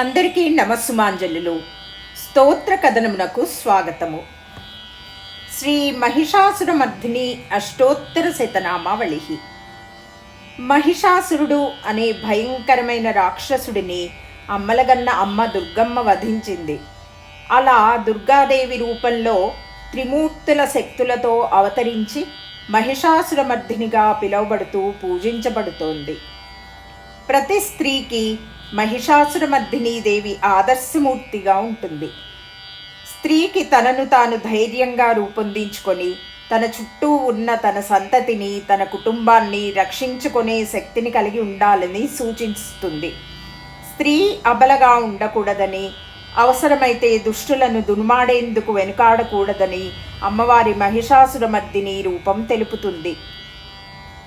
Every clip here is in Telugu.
అందరికీ నమస్సుమాంజలులు స్తోత్ర కథనమునకు స్వాగతము. శ్రీ మహిషాసురమర్ధిని అష్టోత్తర శతనామావళి మహిషాసురుడు అనే భయంకరమైన రాక్షసుడిని అమ్మలగన్న అమ్మ దుర్గమ్మ వధించింది. అలా దుర్గాదేవి రూపంలో త్రిమూర్తుల శక్తులతో అవతరించి మహిషాసురమర్ధినిగా పిలువబడుతూ పూజించబడుతోంది. ప్రతి స్త్రీకి దేవి ఆదర్శమూర్తిగా ఉంటుంది. స్త్రీకి తనను తాను ధైర్యంగా రూపొందించుకొని తన చుట్టూ ఉన్న తన సంతతిని తన కుటుంబాన్ని రక్షించుకునే శక్తిని కలిగి ఉండాలని సూచిస్తుంది. స్త్రీ అబలగా ఉండకూడదని అవసరమైతే దుష్టులను దునుమాడేందుకు వెనుకాడకూడదని అమ్మవారి మహిషాసురమర్దిని రూపం తెలుపుతుంది.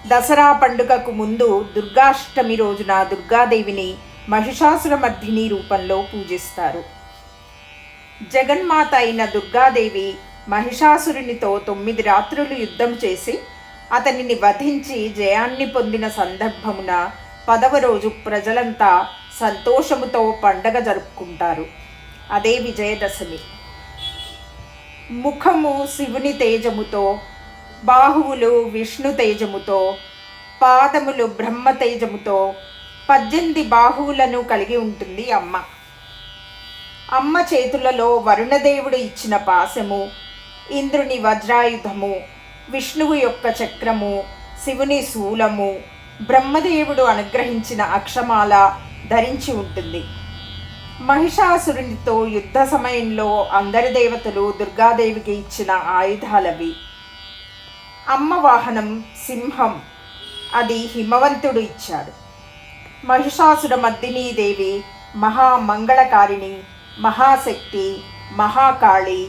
దసరా పండుగకు ముందు దుర్గాష్టమి రోజున దుర్గాదేవిని మహిషాసురమర్ధిని రూపంలో పూజిస్తారు. జగన్మాత అయిన దుర్గాదేవి మహిషాసురునితో తొమ్మిది రాత్రులు యుద్ధం చేసి అతనిని వధించి జయాన్ని పొందిన సందర్భమున పదవ రోజు ప్రజలంతా సంతోషముతో పండగ జరుపుకుంటారు. అదే విజయదశమి. ముఖము శివుని తేజముతో బాహువులు విష్ణు తేజముతో పాదములు బ్రహ్మ తేజముతో పద్దెనిమిది బాహువులను కలిగి ఉంటుంది అమ్మ. అమ్మ చేతులలో వరుణదేవుడు ఇచ్చిన పాశము ఇంద్రుని వజ్రాయుధము విష్ణువు యొక్క చక్రము శివుని శూలము బ్రహ్మదేవుడు అనుగ్రహించిన అక్షమాల ధరించి ఉంటుంది. మహిషాసురునితో యుద్ధ సమయంలో అందరి దేవతలు దుర్గాదేవికి ఇచ్చిన ఆయుధాలవి. అమ్మ వాహనం సింహం అది హిమవంతుడు ఇచ్చాడు. మహిషాసుర మర్దినీదేవి మహామంగళకారిణి మహాశక్తి మహాకాళి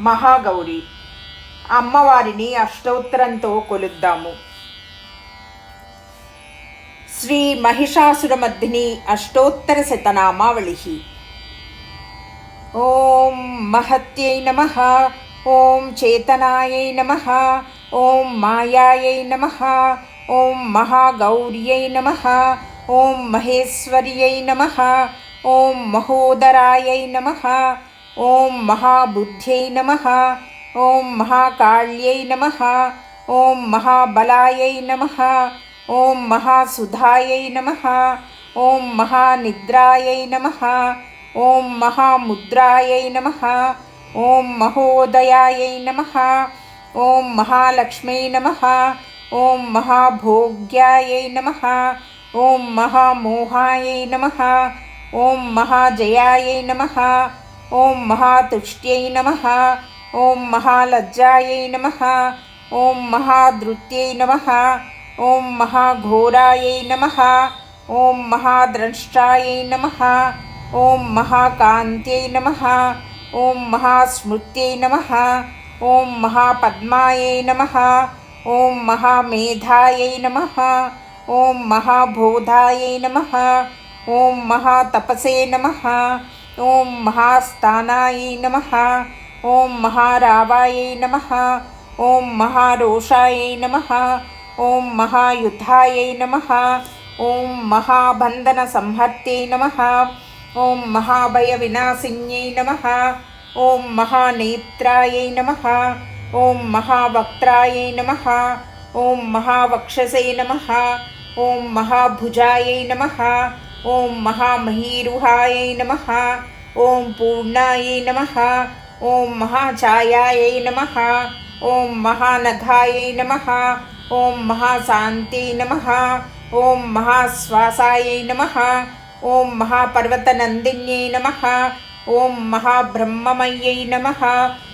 మహాగౌరి. అమ్మవారిని అష్టోత్తరంతో కొలుద్దాము. శ్రీ మహిషాసురమర్దిని అష్టోత్తర శతనామావళి ఓం మహత్యై నమ ఓం చేతనాయై నమ ఓం మాయాయై నమ ఓం మహాగౌర్యై నమ ఓం మహేశ్వర్యై నమ ఓం మహోదరాయై నమ ఓం మహాబుద్ధ్యై నమ ఓం మహాకాళ్యై నమ ఓం మహాబలాయై నమ ఓం మహాసుధాయై నమ ఓం మహానిద్రాయై నమ ఓం మహాముద్రాయై నమ ఓం మహోదయాయై నమ ఓం మహాలక్ష్మై నమ ఓం మహాభోగ్యాయై నమ ओम महामोहाय नम ओं महाजयाय नम ओं महातुष्ट्य नम ॐ महालज्जाय नम ॐ महाधृत्यै नम ॐ महाघोराय नम ॐ महाद्रष्टाय नम ॐ महाकान्त्यै नम ॐ महास्मृत्यै नम ॐ महापद्माय नम ॐ महामेधायै नमः ओम महाबोधायै नम ॐ महातपसे नमः नम ओं महारावाय नम ओं महारोषाय नम ओं महायुद्धाय नम ओं महाबंधन ॐ नम ओं महाभय विनाशि नम ओं महानेत्रायै नम ओं महावक्त्रायै नम ओं महावक्षसे नमः ओम महाभुजाय नम ओं महामहीरुहायै नम ओं पूर्णाई नम ओं महाचायाय नम ओं महानघायै नम ओं महाशाते नम ओं महाश्वासाय नम ओं महापर्वतनन्दिन्यै नम ओं महाब्रह्ममय्यै नम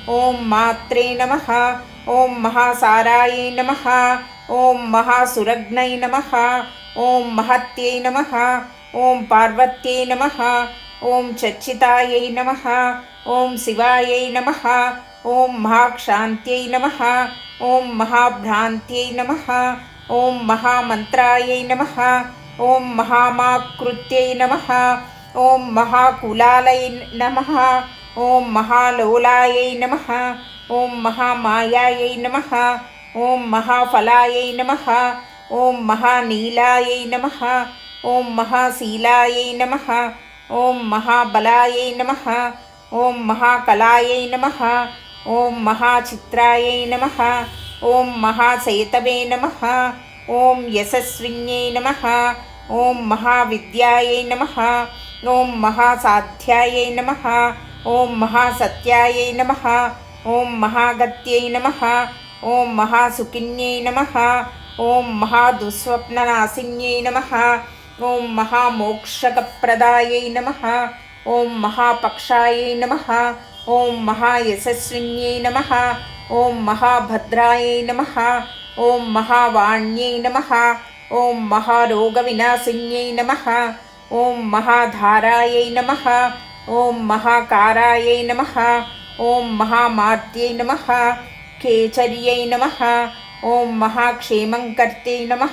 ओं मात्रे नम ओं महासाराय नमः ఓం మహాసురగ్నై నమ ఓం మహత్యై నమ ఓం పార్వత్యై నమ ఓం చచ్చితాయై నమ ఓం శివాయై నమ ఓం మహాక్షాంత్యై నమ ఓం మహాభ్రాంత్యై నమ ఓం మహామంత్రాయై నమ ఓం మహామాకృత్యై నమ ఓం మహాకులాలై నమ ఓం మహాలోలాయై నమ ఓం మహామాయాయై నమ ओम महाफलाय नम ओं महानीलाय नम ओं महाशीलाय नम ओं महाबलाय नम ओं महाकलाय नम ओं महाचिराय नम ओं महासेतव नम ओं यशस्विन्यै नम ओं महाविद्याय नम ओं महासाध्याय नम ओं महासत्याय नम ओं महागत्यै नमः ॐ महासुखिन्यै नमः ॐ महादुःस्वप्ननाशिन्यै नमः ॐ महामोक्षकप्रदायै नमः ॐ महापक्षायै नमः ॐ महायशस्विन्यै नमः ॐ महाभद्रायै नमः ॐ महावाण्यै नमः ॐ महारोगविनाशिन्यै नमः ॐ महाधारायै नमः ॐ महाकारायै नमः ॐ महामात्यै नमः కేచర్యై నమ ఓం మహాక్షేమంకర్తే నమ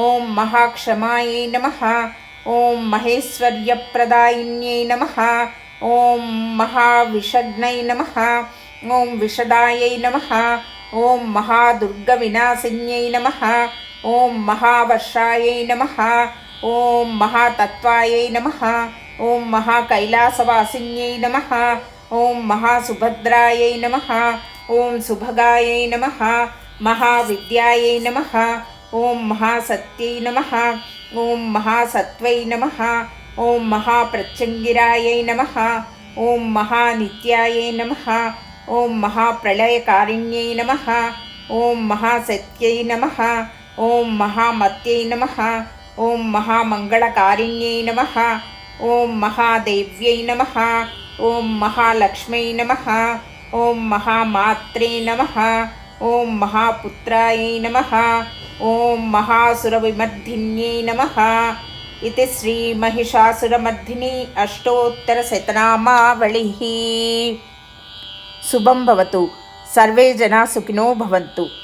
ఓం మహాక్షమాయై నమ ఓం మహేశ్వర్యప్రదాయిన్యై నమ ఓం మహావిషగ్నై నమ ఓం విషదాయై నమ ఓం మహాదుర్గవినాశిన్యై నమ ఓం మహావర్షాయై నమ ఓం మహాతత్వాయై నమ ఓం మహాకైలాసవాసిన్యై నమ ఓం మహాసుభద్రాయై నమ ॐ सुभगायै नमः महाविद्यायै नमः ॐ महासत्यै नमः ॐ महासत्त्वै नमः ॐ महाप्रत्यङ्गिरायै नमः ॐ महानित्यायै नमः ॐ महाप्रलयकारिण्यै नमः ॐ महासत्यै नमः ॐ महामत्यै नमः ॐ महामङ्गलकारिण्यै नमः ॐ महादेव्यै नमः ॐ महालक्ष्मै नमः ఓం మహామాత్రే నమ. ఓం మహాపుత్రాయ నమ. ఓం మహాసురవిమర్ధిన్యై నమ. ఇది శ్రీ మహిషాసురమర్ధిని అష్టోత్తరశతనామావళి. శుభం భవతు. సర్వే జనా సుఖినో భవంతు.